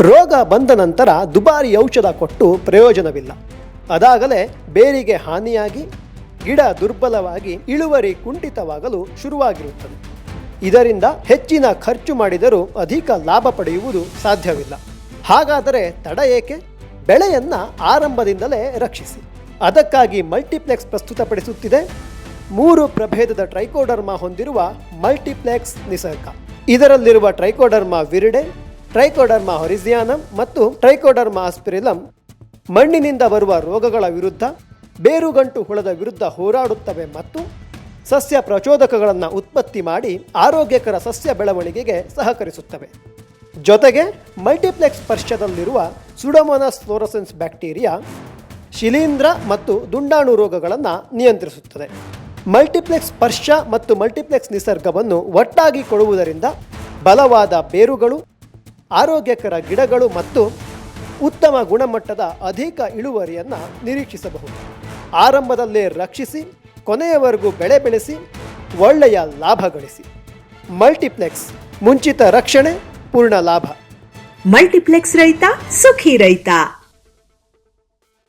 ರೋಗ ಬಂದ ನಂತರ ದುಬಾರಿ ಔಷಧ ಕೊಟ್ಟು ಪ್ರಯೋಜನವಿಲ್ಲ. ಅದಾಗಲೇ ಬೇರಿಗೆ ಹಾನಿಯಾಗಿ, ಗಿಡ ದುರ್ಬಲವಾಗಿ, ಇಳುವರಿ ಕುಂಠಿತವಾಗಲು ಶುರುವಾಗಿರುತ್ತದೆ. ಇದರಿಂದ ಹೆಚ್ಚಿನ ಖರ್ಚು ಮಾಡಿದರೂ ಅಧಿಕ ಲಾಭ ಪಡೆಯುವುದು ಸಾಧ್ಯವಿಲ್ಲ. ಹಾಗಾದರೆ ತಡ ಏಕೆ? ಬೆಳೆಯನ್ನ ಆರಂಭದಿಂದಲೇ ರಕ್ಷಿಸಿ. ಅದಕ್ಕಾಗಿ ಮಲ್ಟಿಪ್ಲೆಕ್ಸ್ ಪ್ರಸ್ತುತಪಡಿಸುತ್ತಿದೆ. ಮೂರು ಪ್ರಭೇದದ ಟ್ರೈಕೋಡರ್ಮಾ ಹೊಂದಿರುವ ಮಲ್ಟಿಪ್ಲೆಕ್ಸ್ ನಿಸರ್ಗ. ಇದರಲ್ಲಿರುವ ಟ್ರೈಕೋಡರ್ಮಾ ವಿರಿಡೆ ಟ್ರೈಕೋಡರ್ಮಾ ಹೊರಿಸಿಯಾನಮ್ ಮತ್ತು ಟ್ರೈಕೋಡರ್ಮಾ ಆಸ್ಪಿರಿಲಮ್ ಮಣ್ಣಿನಿಂದ ಬರುವ ರೋಗಗಳ ವಿರುದ್ಧ, ಬೇರುಗಂಟು ಹುಳದ ವಿರುದ್ಧ ಹೋರಾಡುತ್ತವೆ ಮತ್ತು ಸಸ್ಯ ಪ್ರಚೋದಕಗಳನ್ನು ಉತ್ಪತ್ತಿ ಮಾಡಿ ಆರೋಗ್ಯಕರ ಸಸ್ಯ ಬೆಳವಣಿಗೆಗೆ ಸಹಕರಿಸುತ್ತವೆ. ಜೊತೆಗೆ ಮಲ್ಟಿಪ್ಲೆಕ್ಸ್ ಸ್ಪರ್ಶದಲ್ಲಿರುವ ಸುಡಮೋನಸ್ ಫ್ಲೋರಸೆನ್ಸ್ ಬ್ಯಾಕ್ಟೀರಿಯಾ ಶಿಲೀಂಧ್ರ ಮತ್ತು ದುಂಡಾಣು ರೋಗಗಳನ್ನು ನಿಯಂತ್ರಿಸುತ್ತದೆ. ಮಲ್ಟಿಪ್ಲೆಕ್ಸ್ ಸ್ಪರ್ಶ ಮತ್ತು ಮಲ್ಟಿಪ್ಲೆಕ್ಸ್ ನಿಸರ್ಗವನ್ನು ಒಟ್ಟಾಗಿ ಕೊಡುವುದರಿಂದ ಬಲವಾದ ಬೇರುಗಳು ಆರೋಗ್ಯಕರ ಗಿಡಗಳು ಮತ್ತು ಉತ್ತಮ ಗುಣಮಟ್ಟದ ಅಧಿಕ ಇಳುವರಿಯನ್ನು ನಿರೀಕ್ಷಿಸಬಹುದು. ಆರಂಭದಲ್ಲೇ ರಕ್ಷಿಸಿ, ಕೊನೆಯವರೆಗೂ ಬೆಳೆ ಬೆಳೆಸಿ, ಒಳ್ಳೆಯ ಲಾಭ ಗಳಿಸಿ. ಮಲ್ಟಿಪ್ಲೆಕ್ಸ್, ಮುಂಚಿತ ರಕ್ಷಣೆ, ಪೂರ್ಣ ಲಾಭ. ಮಲ್ಟಿಪ್ಲೆಕ್ಸ್ ರೈತ, ಸುಖಿ ರೈತ.